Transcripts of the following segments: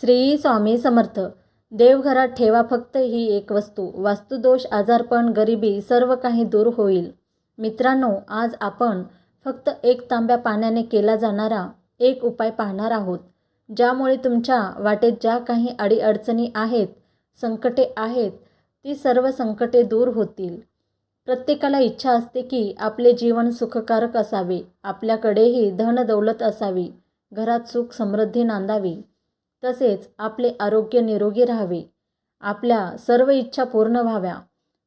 श्री स्वामी समर्थ. देवघरात ठेवा फक्त ही एक वस्तू. वास्तुदोष आजारपण गरिबी सर्व काही दूर होईल. मित्रांनो आज आपण फक्त एक तांब्या पाण्याने केला जाणारा एक उपाय पाहणार आहोत. ज्यामुळे तुमच्या वाटेत ज्या काही अडीअडचणी आहेत संकटे आहेत ती सर्व संकटे दूर होतील. प्रत्येकाला इच्छा असते की आपले जीवन सुखकारक असावे. आपल्याकडेही धन दौलत असावी. घरात सुख समृद्धी नांदावी. तसेच आपले आरोग्य निरोगी राहावे. आपल्या सर्व इच्छा पूर्ण व्हाव्या.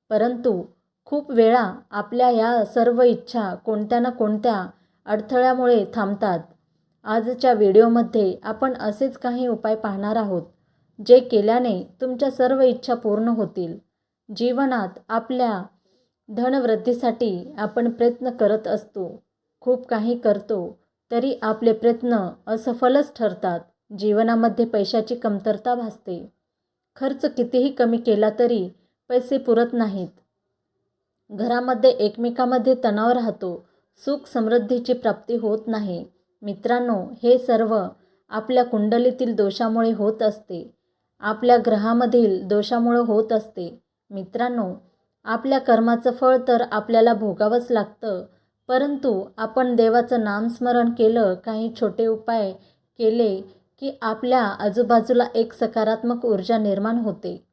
परंतु खूप वेळा आपल्या या सर्व इच्छा कोणत्या ना कोणत्या अडथळ्यामुळे थांबतात. आजच्या व्हिडिओमध्ये आपण असेच काही उपाय पाहणार आहोत जे केल्याने तुमच्या सर्व इच्छा पूर्ण होतील. जीवनात आपल्या धनवृद्धीसाठी आपण प्रयत्न करत असतो. खूप काही करतो तरी आपले प्रयत्न असफलच ठरतात. जीवनामध्ये पैशाची कमतरता भासते. खर्च कितीही कमी केला तरी पैसे पुरत नाहीत. घरामध्ये एकमेकामध्ये तणाव राहतो. सुख समृद्धीची प्राप्ती होत नाही. मित्रांनो हे सर्व आपल्या कुंडलीतील दोषामुळे होत असते. आपल्या ग्रहामधील दोषामुळे होत असते. मित्रांनो आपल्या कर्माचं फळ तर आपल्याला भोगावंच लागतं. परंतु आपण देवाचं नामस्मरण केलं काही छोटे उपाय केले की आपल्या आजूबाजूला एक सकारात्मक ऊर्जा निर्माण होते.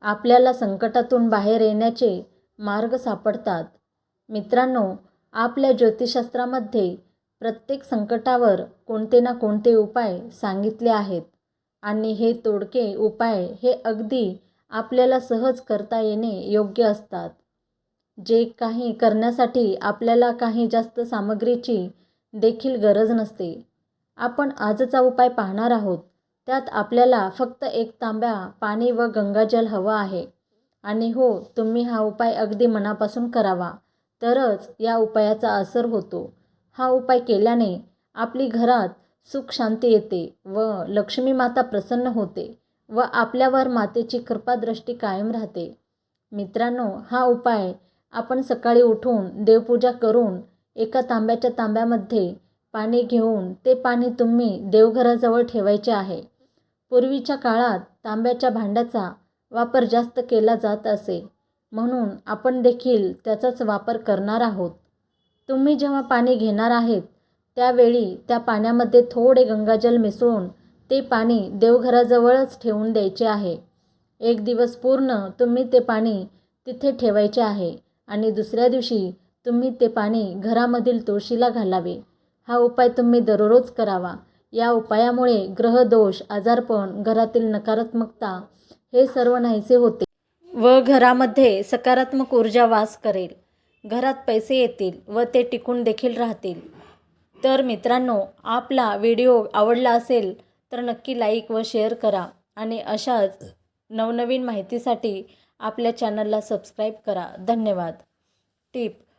आपल्याला संकटातून बाहेर येण्याचे मार्ग सापडतात. मित्रांनो आपल्या ज्योतिषशास्त्रामध्ये प्रत्येक संकटावर कोणते ना कोणते उपाय सांगितले आहेत आणि हे तोडके उपाय हे अगदी आपल्याला सहज करता येणे योग्य असतात. जे काही करण्यासाठी आपल्याला काही जास्त सामग्रीची देखील गरज नसते. आपण आजचा उपाय पाहणार आहोत. त्यात आपल्याला फक्त एक तांब्या पाणी व गंगाजल हवं आहे. आणि हो तुम्ही हा उपाय अगदी मनापासून करावा. तरच या उपायाचा असर होतो. हा उपाय केल्याने आपली घरात सुख शांती येते व लक्ष्मी माता प्रसन्न होते व आपल्यावर मातेची कृपादृष्टी कायम राहते. मित्रांनो हा उपाय आपण सकाळी उठून देवपूजा करून एका तांब्याच्या तांब्यामध्ये पाणी घेऊन ते पाणी तुम्ही देवघराजवळ ठेवायचे आहे. पूर्वीच्या काळात तांब्याच्या भांड्याचा वापर जास्त केला जात असे. म्हणून आपण देखील त्याचाच वापर करणार आहोत. तुम्ही जेव्हा पाणी घेणार आहेत त्यावेळी त्या पाण्यामध्ये थोडे गंगाजल मिसळून ते पाणी देवघराजवळच ठेवून द्यायचे आहे. एक दिवस पूर्ण तुम्ही ते पाणी तिथे ठेवायचे आहे आणि दुसऱ्या दिवशी तुम्ही ते पाणी घरामधील तुळशीला घालावे. हा उपाय तुम्ही दररोज करावा. या उपायामुळे ग्रहदोष आजारपण घरातील नकारात्मकता हे सर्व नाहीसे होते. व घरामध्ये सकारात्मक ऊर्जा वास करेल. घरात पैसे येतील व ते टिकून देखील राहतील. तर मित्रांनो आपला व्हिडिओ आवडला असेल तर नक्की लाईक व शेअर करा आणि अशाच नवनवीन माहितीसाठी आपल्या चॅनलला सबस्क्राईब करा. धन्यवाद. टिप